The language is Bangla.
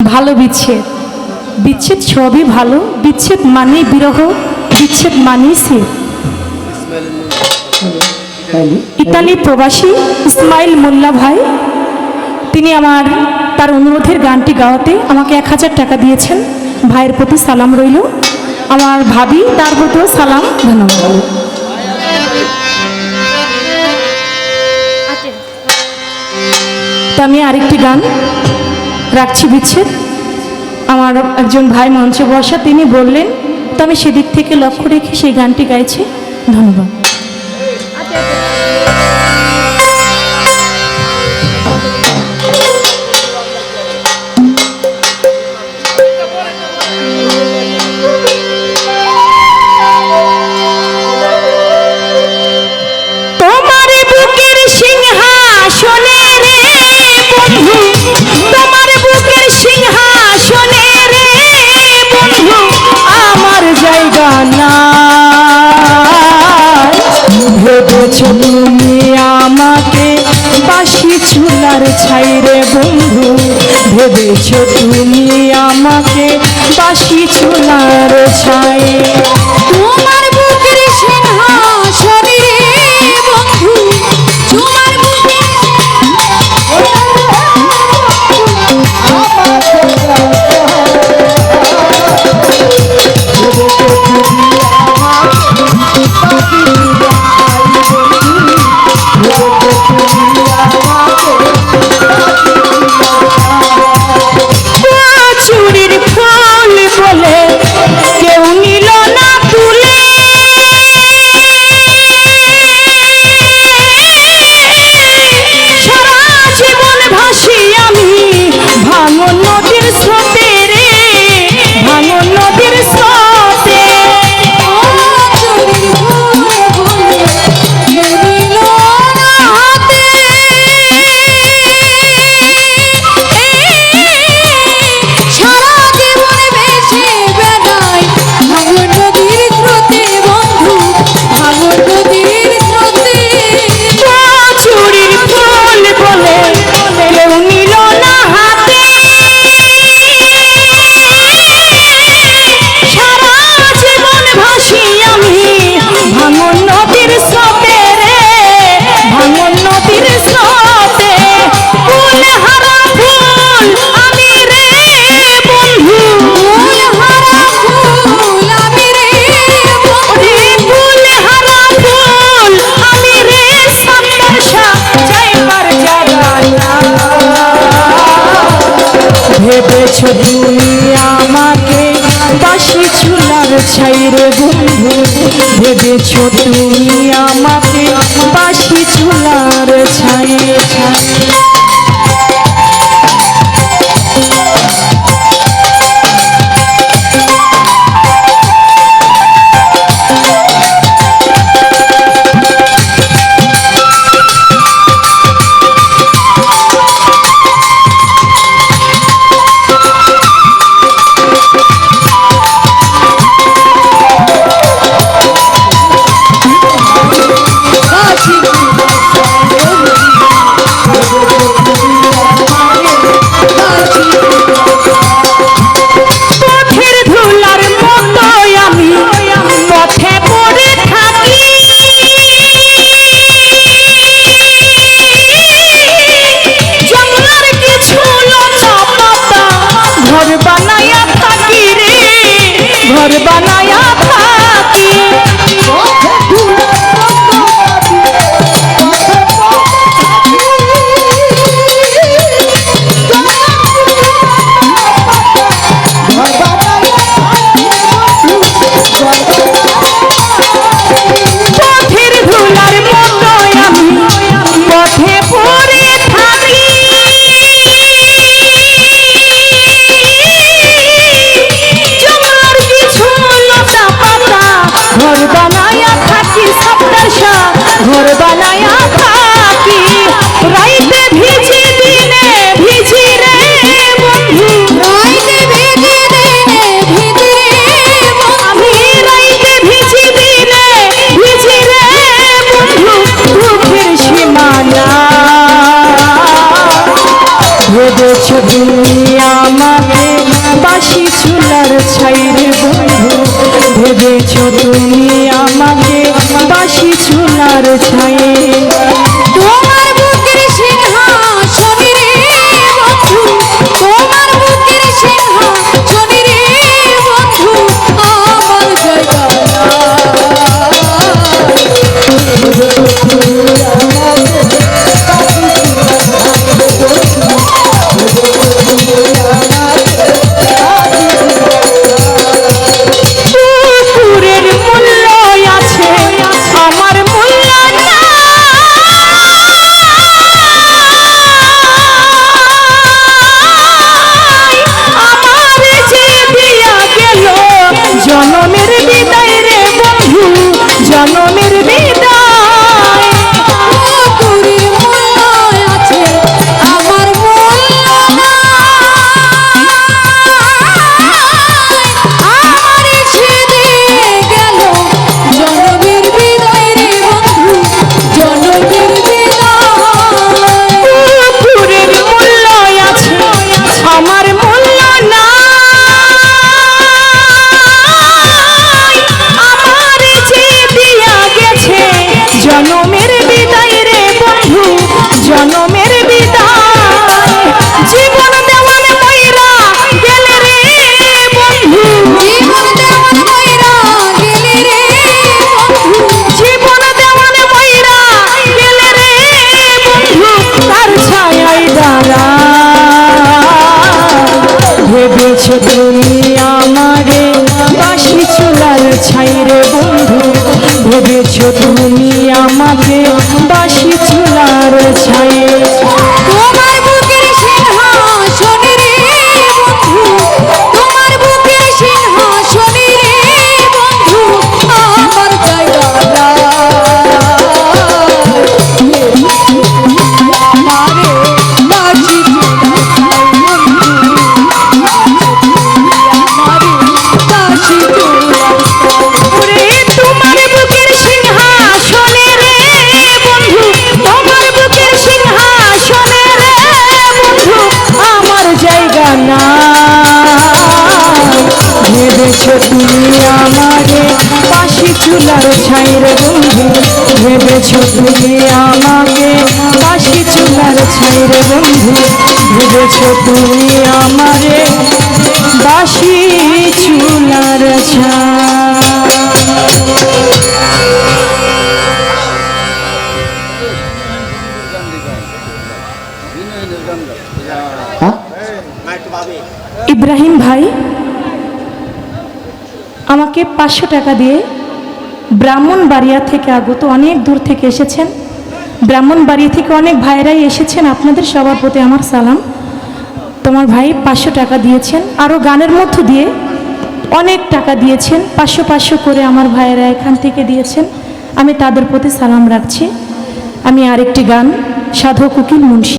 ভালো বিচ্ছেদ। বিচ্ছেদ সবই ভালো, বিচ্ছেদ মানেই বিরহ, বিচ্ছেদ মানেই সে ইতালি প্রবাসী ইসমাইল মোল্লা ভাই, তিনি আমার, তার অনুরোধের গানটি গাওয়াতে আমাকে এক হাজার টাকা দিয়েছেন। ভাইয়ের প্রতি সালাম রইল। আমার ভাবি, তার প্রতিও সালাম, ধন্যবাদ। তো আমি আরেকটি গান। রাখছি বিচ্ছেদ আমার একজন ভাই মঞ্চে বসা, তিনি বললেন, তো আমি সেদিক থেকে লক্ষ্য রেখে সেই গানটি গাইছি। ধন্যবাদ। ভেবেছ তুমি আমাকে বাসি ছাইরে চুলার ছাইরে বন্ধু ভেবেছ তুমি আমাকে বাসি চুলার ছাই তুমি আমাকে বাসি চুলার ছাই ভেবেছ তুমি আমাকে? পাশি চুলার ছাই বন্ধু, ভেবেছ তুমি আমারে? বাসি চুলার ইব্রাহিম ভাই, আমাকে পাঁচশো টাকা দিয়ে ব্রাহ্মণবাড়িয়া থেকে আগত অনেক দূর থেকে এসেছেন। ব্রাহ্মণবাড়িয়া থেকে অনেক ভাইরাই এসেছেন। আপনাদের সবার প্রতি আমার সালাম। তোমার ভাই পাঁচশো টাকা দিয়েছেন। আরও গানের মধ্য দিয়ে অনেক টাকা দিয়েছেন। পাঁচশো পাঁচশো করে আমার ভাইয়েরা এখান থেকে দিয়েছেন। আমি তাদের প্রতি সালাম রাখছি। আমি আরেকটি গান, সাধক উকিল মুন্সি।